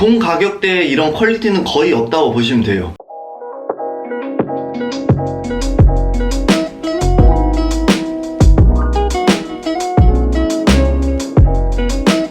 동 가격대에 이런 퀄리티는 거의 없다고 보시면 돼요.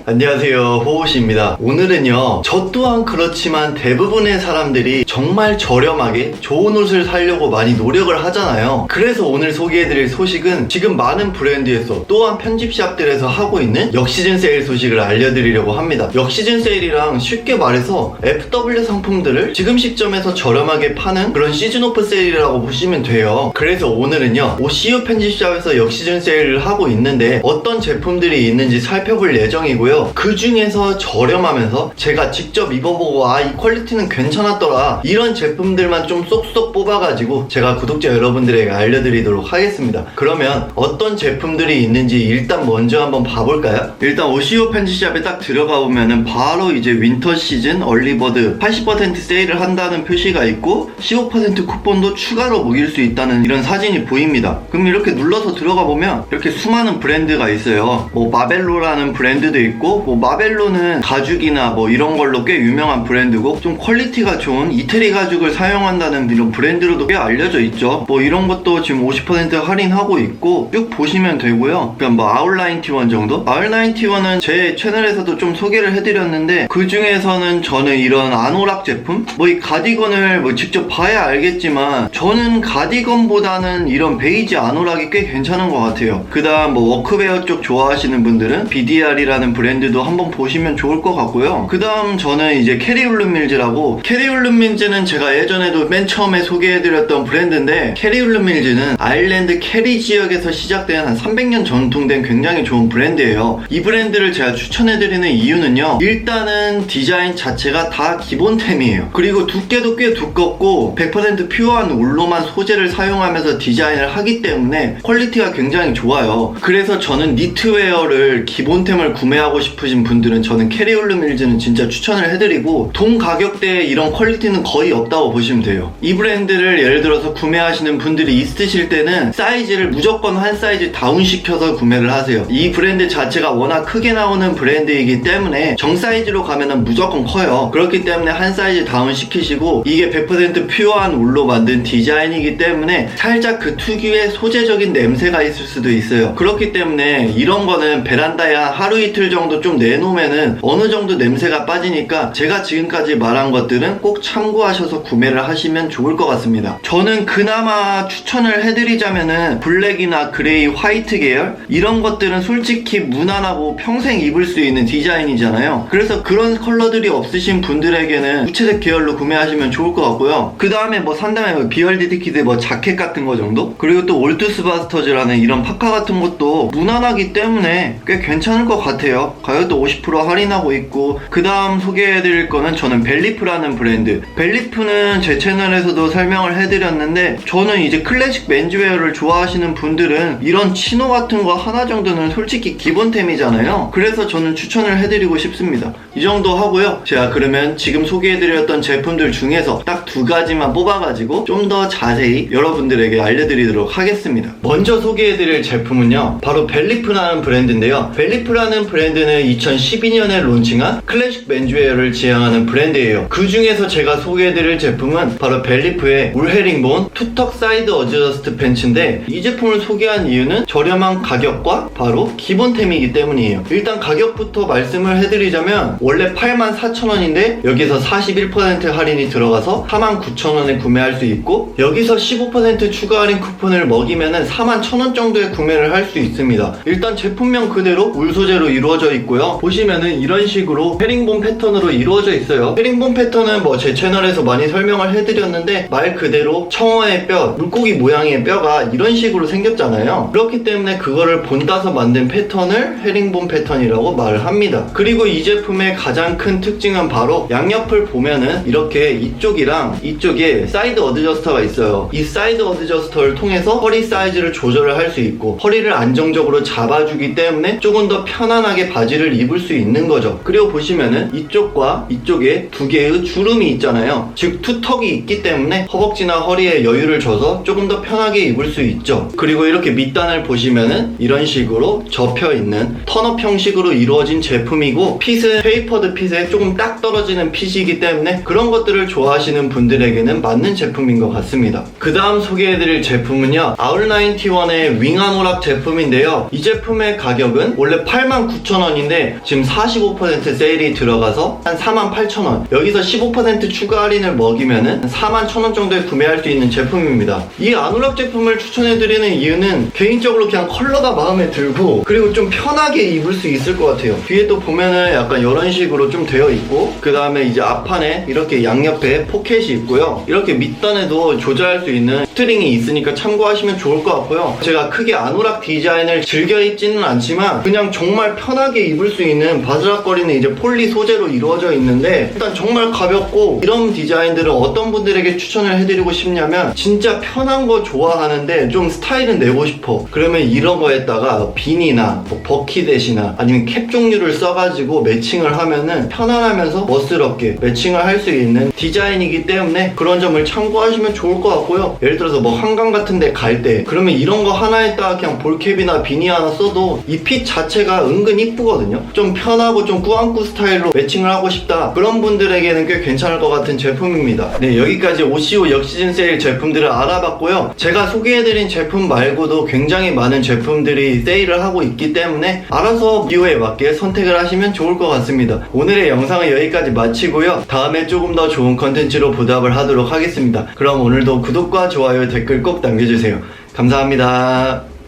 안녕하세요 호호씨입니다. 오늘은요 저 또한 그렇지만 대부분의 사람들이 정말 저렴하게 좋은 옷을 사려고 많이 노력을 하잖아요. 그래서 오늘 소개해드릴 소식은 지금 많은 브랜드에서 또한 편집샵들에서 하고 있는 역시즌 세일 소식을 알려드리려고 합니다. 역시즌 세일이랑 쉽게 말해서 FW 상품들을 지금 시점에서 저렴하게 파는 그런 시즌 오프 세일이라고 보시면 돼요. 그래서 오늘은요 OCU 편집샵에서 역시즌 세일을 하고 있는데 어떤 제품들이 있는지 살펴볼 예정이고요 그 중에서 저렴하면서 제가 직접 입어보고 아 이 퀄리티는 괜찮았더라. 이런 제품들만 좀 쏙쏙 뽑아가지고 제가 구독자 여러분들에게 알려드리도록 하겠습니다. 그러면 어떤 제품들이 있는지 일단 먼저 한번 봐볼까요? 일단 OCO 편집샵에 딱 들어가 보면은 바로 이제 윈터 시즌 얼리버드 80% 세일을 한다는 표시가 있고 15% 쿠폰도 추가로 먹일 수 있다는 이런 사진이 보입니다. 그럼 이렇게 눌러서 들어가 보면 이렇게 수많은 브랜드가 있어요. 뭐 마벨로라는 브랜드도 있고 뭐 마벨로는 가죽이나 뭐 이런 걸로 꽤 유명한 브랜드고 좀 퀄리티가 좋은 이태리 가죽을 사용한다는 이런 브랜드로도 꽤 알려져 있죠. 뭐 이런 것도 지금 50% 할인하고 있고 쭉 보시면 되고요. 그냥 뭐 아웃라인 T1 정도? 아웃라인 T1은 제 채널에서도 좀 소개를 해드렸는데 그 중에서는 저는 이런 아노락 제품? 뭐 이 가디건을 뭐 직접 봐야 알겠지만 저는 가디건보다는 이런 베이지 아노락이 꽤 괜찮은 것 같아요. 그 다음 뭐 워크웨어 쪽 좋아하시는 분들은 BDR이라는 브랜드 도 한번 보시면 좋을 것 같고요. 그 다음 저는 이제 캐리울룸 밀즈라고 캐리울룸 밀즈는 제가 예전에도 맨 처음에 소개해드렸던 브랜드인데 캐리울룸 밀즈는 아일랜드 캐리 지역에서 시작된 한 300년 전통된 굉장히 좋은 브랜드예요. 이 브랜드를 제가 추천해드리는 이유는요 일단은 디자인 자체가 다 기본템이에요. 그리고 두께도 꽤 두껍고 100% 퓨어한 울로만 소재를 사용하면서 디자인을 하기 때문에 퀄리티가 굉장히 좋아요. 그래서 저는 니트웨어를 기본템을 구매하고 싶 으신 분들은 저는 캐리올름 밀즈는 진짜 추천을 해드리고 동 가격대에 이런 퀄리티는 거의 없다고 보시면 돼요. 이 브랜드를 예를 들어서 구매하시는 분들이 있으실 때는 사이즈를 무조건 한 사이즈 다운시켜서 구매를 하세요. 이 브랜드 자체가 워낙 크게 나오는 브랜드이기 때문에 정 사이즈로 가면은 무조건 커요. 그렇기 때문에 한 사이즈 다운시키시고 이게 100% 퓨어한 울로 만든 디자인이기 때문에 살짝 그 특유의 소재적인 냄새가 있을 수도 있어요. 그렇기 때문에 이런 거는 베란다에 한 하루 이틀 정도 좀 내놓으면은 어느 정도 냄새가 빠지니까 제가 지금까지 말한 것들은 꼭 참고하셔서 구매를 하시면 좋을 것 같습니다. 저는 그나마 추천을 해드리자면은 블랙이나 그레이 화이트 계열 이런 것들은 솔직히 무난하고 평생 입을 수 있는 디자인이잖아요. 그래서 그런 컬러들이 없으신 분들에게는 무채색 계열로 구매하시면 좋을 것 같고요. 그 다음에 뭐 산다음에 뭐 비얼디드 키드 뭐 자켓 같은 거 정도? 그리고 또 올투스 바스터즈라는 이런 파카 같은 것도 무난하기 때문에 꽤 괜찮을 것 같아요 가격도 50% 할인하고 있고 그 다음 소개해드릴 거는 저는 벨리프라는 브랜드. 벨리프는 제 채널에서도 설명을 해드렸는데 저는 이제 클래식 맨즈웨어를 좋아하시는 분들은 이런 치노 같은 거 하나 정도는 솔직히 기본템이잖아요. 그래서 저는 추천을 해드리고 싶습니다. 이 정도 하고요. 제가 그러면 지금 소개해드렸던 제품들 중에서 딱 두 가지만 뽑아가지고 좀 더 자세히 여러분들에게 알려드리도록 하겠습니다. 먼저 소개해드릴 제품은요. 바로 벨리프라는 브랜드인데요. 벨리프라는 브랜드는 2012년에 론칭한 클래식 맨즈웨어를 지향하는 브랜드예요. 그 중에서 제가 소개해드릴 제품은 바로 벨리프의 울헤링본 투턱 사이드 어저스트 팬츠인데 이 제품을 소개한 이유는 저렴한 가격과 바로 기본템이기 때문이에요. 일단 가격부터 말씀을 해드리자면 원래 84,000원인데 여기서 41% 할인이 들어가서 49,000원에 구매할 수 있고 여기서 15% 추가 할인 쿠폰을 먹이면은 41,000원 정도에 구매를 할 수 있습니다. 일단 제품명 그대로 울 소재로 이루어져 있고 요. 보시면은 이런 식으로 헤링본 패턴으로 이루어져 있어요. 헤링본 패턴은 뭐 제 채널에서 많이 설명을 해드렸는데 말 그대로 청어의 뼈 물고기 모양의 뼈가 이런 식으로 생겼잖아요. 그렇기 때문에 그거를 본따서 만든 패턴을 헤링본 패턴이라고 말을 합니다. 그리고 이 제품의 가장 큰 특징은 바로 양옆을 보면은 이렇게 이쪽이랑 이쪽에 사이드 어드저스터가 있어요. 이 사이드 어드저스터를 통해서 허리 사이즈를 조절을 할 수 있고 허리를 안정적으로 잡아주기 때문에 조금 더 편안하게 바지를 바지를 입을 수 있는 거죠. 그리고 보시면은 이쪽과 이쪽에 두 개의 주름이 있잖아요. 즉 투턱이 있기 때문에 허벅지나 허리에 여유를 줘서 조금 더 편하게 입을 수 있죠. 그리고 이렇게 밑단을 보시면은 이런 식으로 접혀 있는 턴업 형식으로 이루어진 제품이고 핏은 페이퍼드 핏에 조금 딱 떨어지는 핏이기 때문에 그런 것들을 좋아하시는 분들에게는 맞는 제품인 것 같습니다. 그 다음 소개해드릴 제품은요 아울나인티원의 윙한 오락 제품인데요. 이 제품의 가격은 원래 89,000원 인데 지금 45% 세일이 들어가서 한 48,000원 여기서 15% 추가 할인을 먹이면은 41,000원 정도에 구매할 수 있는 제품입니다. 이 아누락 제품을 추천해드리는 이유는 개인적으로 그냥 컬러가 마음에 들고 그리고 좀 편하게 입을 수 있을 것 같아요. 뒤에 또 보면은 약간 이런 식으로 좀 되어 있고 그 다음에 이제 앞판에 이렇게 양옆에 포켓이 있고요. 이렇게 밑단에도 조절할 수 있는 스트링이 있으니까 참고하시면 좋을 것 같고요. 제가 크게 아누락 디자인을 즐겨 입지는 않지만 그냥 정말 편하게 입을 수 있는 바스락거리는 이제 폴리 소재로 이루어져 있는데 일단 정말 가볍고 이런 디자인들을 어떤 분들에게 추천을 해드리고 싶냐면 진짜 편한 거 좋아하는데 좀 스타일은 내고 싶어. 그러면 이런 거에다가 비니나 뭐 버킷햇이나 아니면 캡 종류를 써가지고 매칭을 하면은 편안하면서 멋스럽게 매칭을 할 수 있는 디자인이기 때문에 그런 점을 참고하시면 좋을 것 같고요. 예를 들어서 뭐 한강 같은 데 갈 때 그러면 이런 거 하나에다가 그냥 볼캡이나 비니 하나 써도 이 핏 자체가 은근 이쁘거든요. 좀 편하고 좀 꾸안꾸 스타일로 매칭을 하고 싶다. 그런 분들에게는 꽤 괜찮을 것 같은 제품입니다. 네, 여기까지 OCO 역시즌 세일 제품들을 알아봤고요. 제가 소개해드린 제품 말고도 굉장히 많은 제품들이 세일을 하고 있기 때문에 알아서 비호에 맞게 선택을 하시면 좋을 것 같습니다. 오늘의 영상은 여기까지 마치고요. 다음에 조금 더 좋은 컨텐츠로 보답을 하도록 하겠습니다. 그럼 오늘도 구독과 좋아요, 댓글 꼭 남겨주세요. 감사합니다.